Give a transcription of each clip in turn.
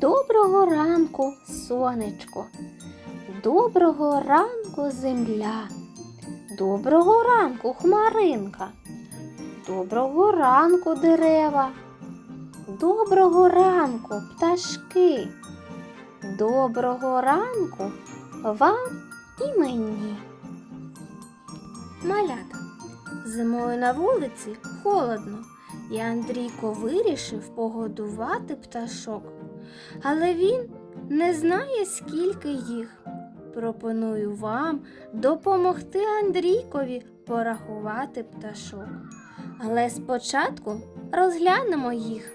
Доброго ранку, сонечко. Доброго ранку, земля. Доброго ранку, хмаринка. Доброго ранку, дерева. Доброго ранку, пташки. Доброго ранку вам і мені. Малята. Зимою на вулиці холодно, і Андрійко вирішив погодувати пташок. Але він не знає, скільки їх. Пропоную вам допомогти Андрійкові порахувати пташок. Але спочатку розглянемо їх.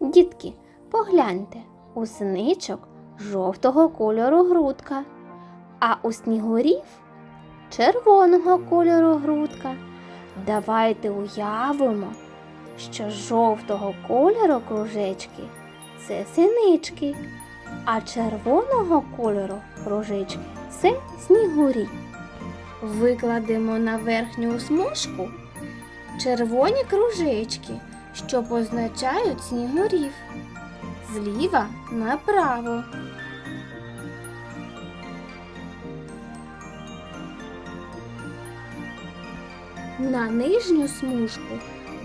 Дітки, погляньте, у синичок жовтого кольору грудка, а у снігурів червоного кольору грудка. Давайте уявимо, що жовтого кольору кружечки це синички, а червоного кольору кружечки це снігурі. Викладемо на верхню смужку червоні кружечки, що позначають снігурів. Зліва направо. На нижню смужку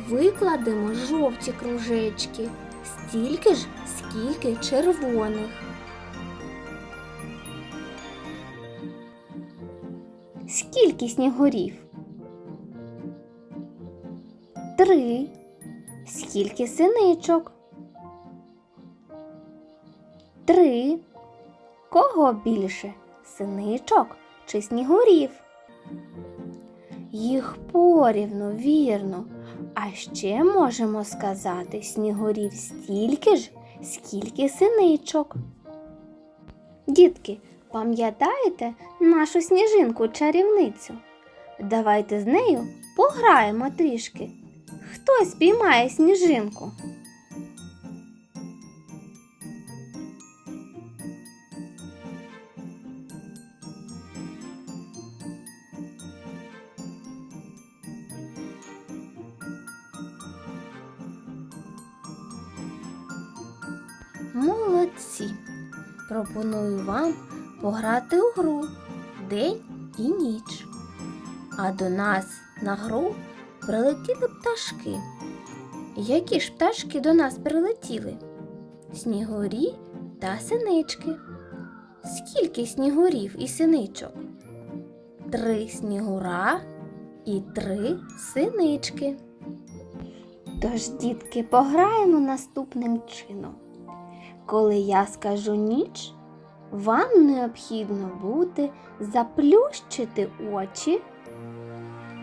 викладемо жовті кружечки, стільки ж, скільки червоних. Скільки снігурів? Три. Скільки синичок? Три. Кого більше? Синичок чи снігурів? Їх порівну, вірно. А ще можемо сказати снігурів стільки ж, скільки синичок. Дітки, пам'ятаєте нашу сніжинку чарівницю? Давайте з нею пограємо трішки. Хто спіймає сніжинку? Молодці! Пропоную вам пограти у гру День і ніч. А до нас на гру прилетіли пташки. Які ж пташки до нас прилетіли? Снігурі та синички. Скільки снігурів і синичок? Три снігура і три синички. Тож, дітки, пограємо наступним чином. Коли я скажу ніч, вам необхідно буде заплющити очі.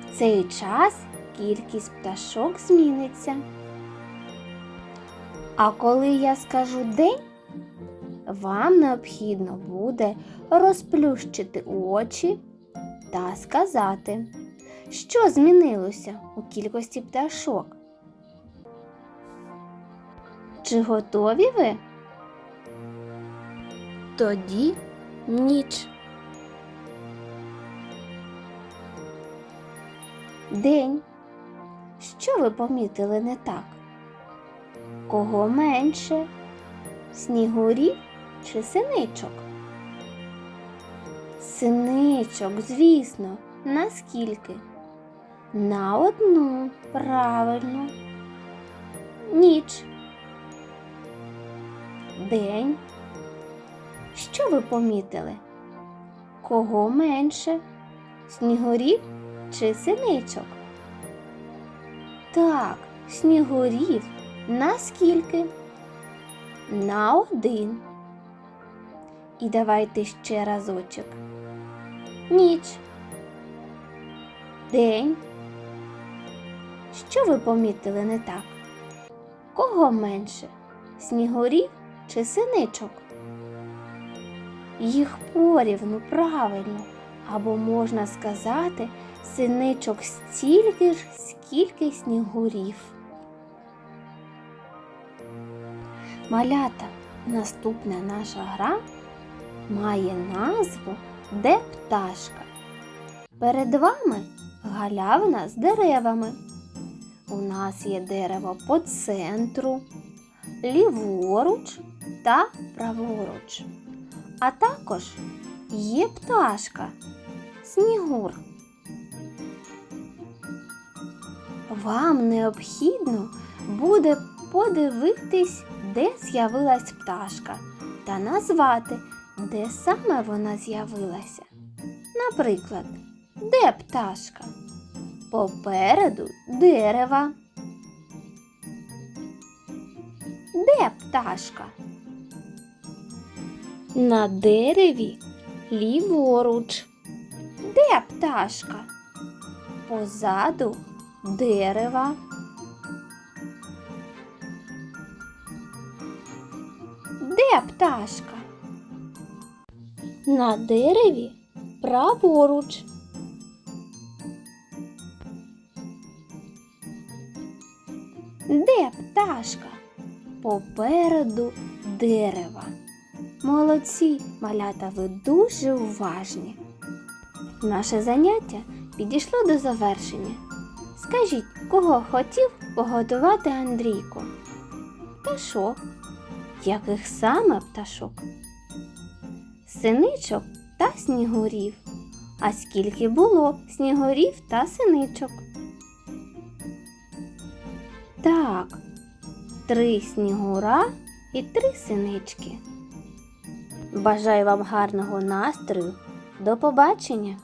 В цей час кількість пташок зміниться. А коли я скажу день, вам необхідно буде розплющити очі та сказати, що змінилося у кількості пташок. Чи готові ви? Тоді ніч. День. Що ви помітили не так? Кого менше? Снігурів чи синичок? Синичок, звісно, наскільки? На одну, правильно. Ніч. День. Що ви помітили? Кого менше? Снігурів чи синичок? Так, снігурів наскільки? На один. І давайте ще разочок. Ніч. День. Що ви помітили не так? Кого менше? Снігурів чи синичок? Їх порівну правильно, або можна сказати, синичок стільки ж, скільки снігурів. Малята, наступна наша гра має назву Де пташка. Перед вами галявина з деревами. У нас є дерево по центру, ліворуч та праворуч. А також є пташка, снігур. Вам необхідно буде подивитись, де з'явилась пташка, та назвати, де саме вона з'явилася. Наприклад, де пташка? Попереду дерева. Де пташка? На дереві ліворуч. Де пташка? Позаду дерева. Де пташка? На дереві праворуч. Де пташка? Попереду дерева. Молодці, малята, ви дуже уважні. Наше заняття підійшло до завершення. Скажіть, кого хотів погодувати Андрійко? Пташок. Яких саме пташок? Синичок та снігурів. А скільки було снігурів та синичок? Так, три снігура і три синички. Бажаю вам гарного настрою. До побачення!